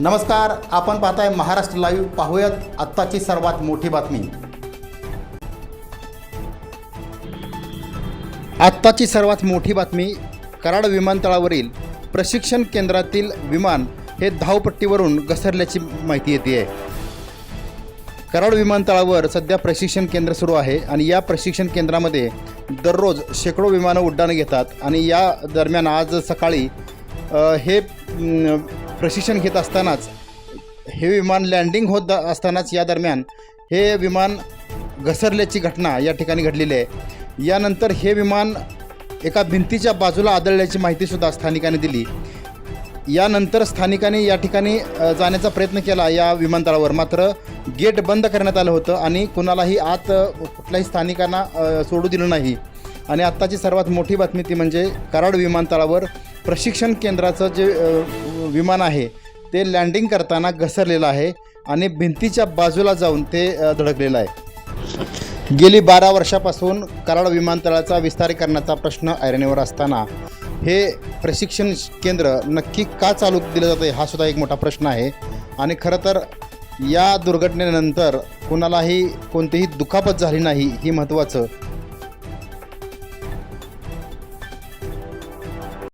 नमस्कार आपण पाहताय महाराष्ट्र लाईव्ह पाहूयात आत्ताची सर्वात मोठी बातमी. आत्ताची सर्वात मोठी बातमी कराड विमानतळावरील प्रशिक्षण केंद्रातील विमान हे धावपट्टीवरून घसरल्याची माहिती येते आहे. कराड विमानतळावर सध्या प्रशिक्षण केंद्र सुरू आहे आणि या प्रशिक्षण केंद्रामध्ये दररोज शेकडो विमानं उड्डाणं घेतात आणि या दरम्यान आज सकाळी हे प्रशिक्षण घेत असतानाच हे विमान लँडिंग होत असतानाच या दरम्यान हे विमान घसरल्याची घटना या ठिकाणी घडलेली आहे. यानंतर हे विमान एका भिंतीच्या बाजूला आदळल्याची माहितीसुद्धा स्थानिकांनी दिली. यानंतर स्थानिकांनी या ठिकाणी जाण्याचा प्रयत्न केला या विमानतळावर. मात्र गेट बंद करण्यात आलं होतं आणि कुणालाही आत कुठल्याही स्थानिकांना सोडू दिलं नाही. आणि आत्ताची सर्वात मोठी बातमी ती म्हणजे कराड विमानतळावर प्रशिक्षण केंद्राचं जे विमान आहे. ते लँडिंग करताना घसरलेलं आहे आणि भिंतीच्या बाजूला जाऊन ते धडकलेलं आहे. गेली बारा वर्षापासून कराड विमानतळाचा विस्तारीकरणाचा प्रश्न ऐरणीवर असताना हे प्रशिक्षण केंद्र नक्की का चालू दिलं जातं आहे हा सुद्धा एक मोठा प्रश्न आहे. आणि खरं तर या दुर्घटनेनंतर कुणालाही कोणतीही दुखापत झाली नाही ही महत्त्वाचं.